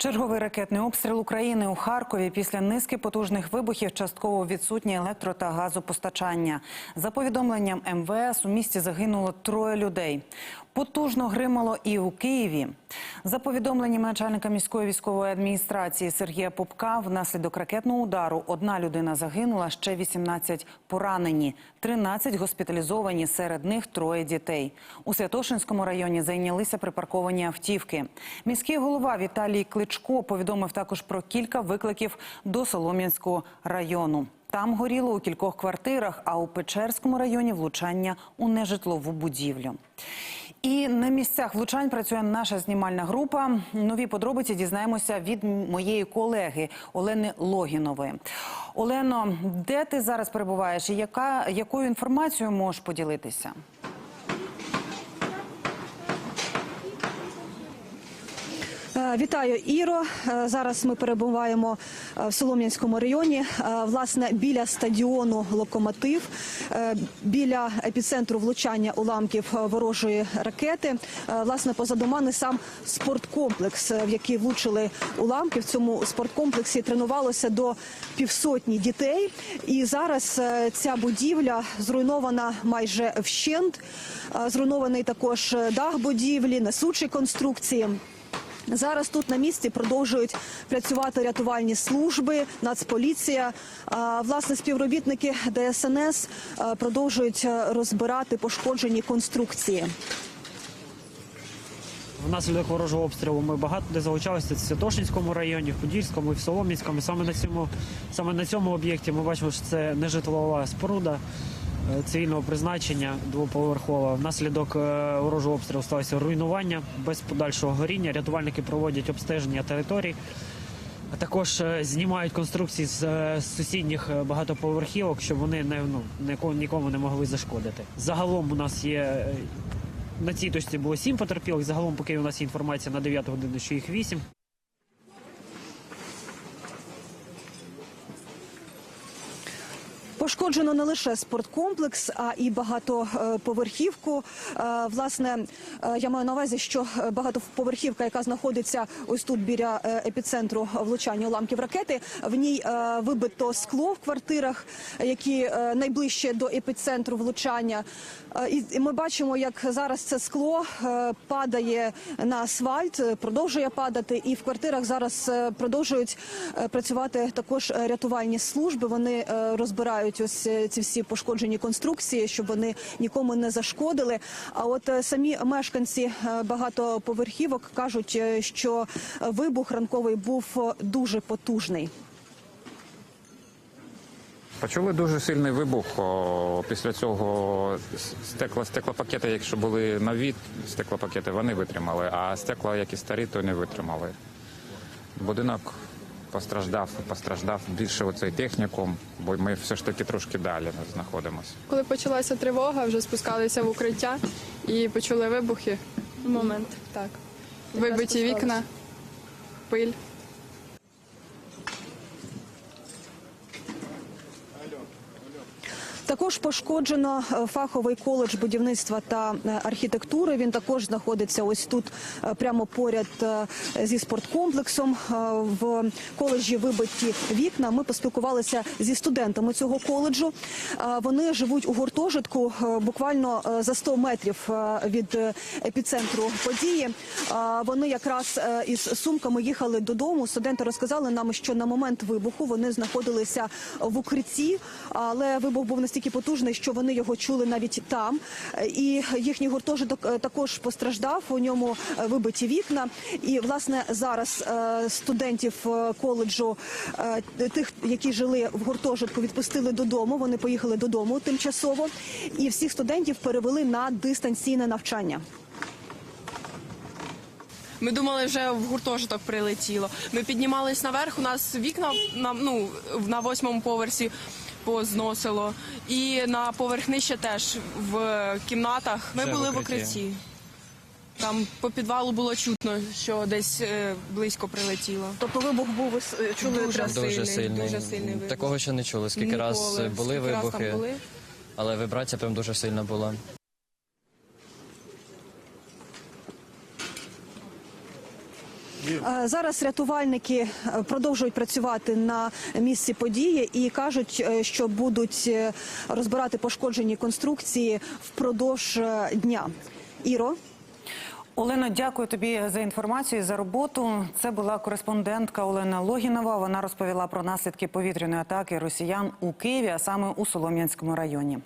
Черговий ракетний обстріл України у Харкові після низки потужних вибухів частково відсутнє електро та газопостачання. За повідомленням МВС у місті загинуло троє людей. Потужно гримало і у Києві. За повідомленням начальника міської військової адміністрації Сергія Попка, внаслідок ракетного удару одна людина загинула, ще 18 поранені, 13 госпіталізовані, серед них троє дітей. У Святошинському районі зайнялися припарковані автівки. Міський голова Віталій Кличко повідомив також про кілька викликів до Солом'янського району. Там горіло у кількох квартирах, а у Печерському районі влучання у нежитлову будівлю. І на місцях влучань працює наша знімальна група. Нові подробиці дізнаємося від моєї колеги Олени Логінової. Олено, де ти зараз перебуваєш і яка, якою інформацією можеш поділитися? Вітаю, Іро. Е, Зараз ми перебуваємо е, в Солом'янському районі, е, власне, біля стадіону Локомотив, е, біля епіцентру влучання уламків е, ворожої ракети. Е, Власне, позаду мене сам спорткомплекс, е, в який влучили уламки. В цьому спорткомплексі тренувалося до півсотні дітей. І зараз е, ця будівля зруйнована майже вщент. Е, Зруйнований також е, дах будівлі, несучі конструкції. Зараз тут на місці продовжують працювати рятувальні служби, нацполіція. Власне, співробітники ДСНС продовжують розбирати пошкоджені конструкції. Внаслідок ворожого обстрілу ми багато де залучалися в Святошинському районі, в Подільському і в Солом'янському. Саме на цьому саме на цьому об'єкті ми бачимо, що це нежитлова споруда цивільного призначення двоповерхова. Внаслідок е, ворожого обстрілу сталося руйнування без подальшого горіння. Рятувальники проводять обстеження територій. А також е, знімають конструкції з, е, сусідніх е, багатоповерхівок, щоб вони не ну нікому, не могли зашкодити. Загалом у нас є е, на цій точці було сім потерпілих. Загалом, поки у нас є інформація на 9 годину, що їх вісім. Пошкоджено не лише спорткомплекс, а і багатоповерхівку. Е, Власне, е, я маю на увазі, що багатоповерхівка, яка знаходиться ось тут біля е, епіцентру влучання уламків ракети, в ній вибито скло в квартирах, які найближче до епіцентру влучання. І ми бачимо, як зараз це скло падає на асфальт, продовжує падати, і в квартирах зараз продовжують працювати також рятувальні служби. Вони е, розбирають ось е, ці всі пошкоджені конструкції, щоб вони нікому не зашкодили. А от е, самі мешканці е, багатоповерхівок кажуть, що вибух ранковий був дуже потужний. Почули дуже сильний вибух. Після цього стекла, стеклопакети, якщо були нові стеклопакети, вони витримали, а стекла, які старі, то не витримали. Будинок постраждав, постраждав більше оцей технікум, бо ми все ж таки трошки далі знаходимося. Коли почалася тривога, вже спускалися в укриття і почули вибухи. Момент. Так. Вибиті вікна, пиль. Також пошкоджено е, фаховий коледж будівництва та е, архітектури. Він також знаходиться ось тут, е, прямо поряд зі спорткомплексом. В коледжі вибиті вікна. Ми поспілкувалися зі студентами цього коледжу. Вони живуть у гуртожитку буквально за 100 метрів від епіцентру події. Вони якраз із сумками їхали додому. Студенти розказали нам, що на момент вибуху вони знаходилися в укритті, але вибух був настільки потужний, що вони його чули навіть там. І їхній гуртожиток е, також постраждав. У ньому е, вибиті вікна. І власне зараз е, студентів коледжу, тих, які жили в гуртожитку, відпустили додому. Вони поїхали додому тимчасово, і всіх студентів перевели на дистанційне навчання. Ми думали, вже в гуртожиток прилетіло. Ми піднімались наверх. У нас вікна на ну на восьмому поверсі позносило, і на поверх нижче теж в кімнатах. Ми Вже були в укритті. Там по підвалу було чутно, що десь е, близько прилетіло. Тобто вибух був ви чули Дуже сильний, Дуже сильний. дуже сильний вибух. Такого ще не чули. Скільки Ніколи. раз були Скільки раз там вибухи, були. але вібрація прям дуже сильна була. Зараз рятувальники е, продовжують працювати на місці події і кажуть, е, що будуть е, розбирати пошкоджені конструкції впродовж е, дня. Іро. Олено, дякую тобі за інформацію і за роботу. Це була кореспондентка Олена Логінова. Вона розповіла про наслідки повітряної атаки росіян у Києві, а саме у Солом'янському районі.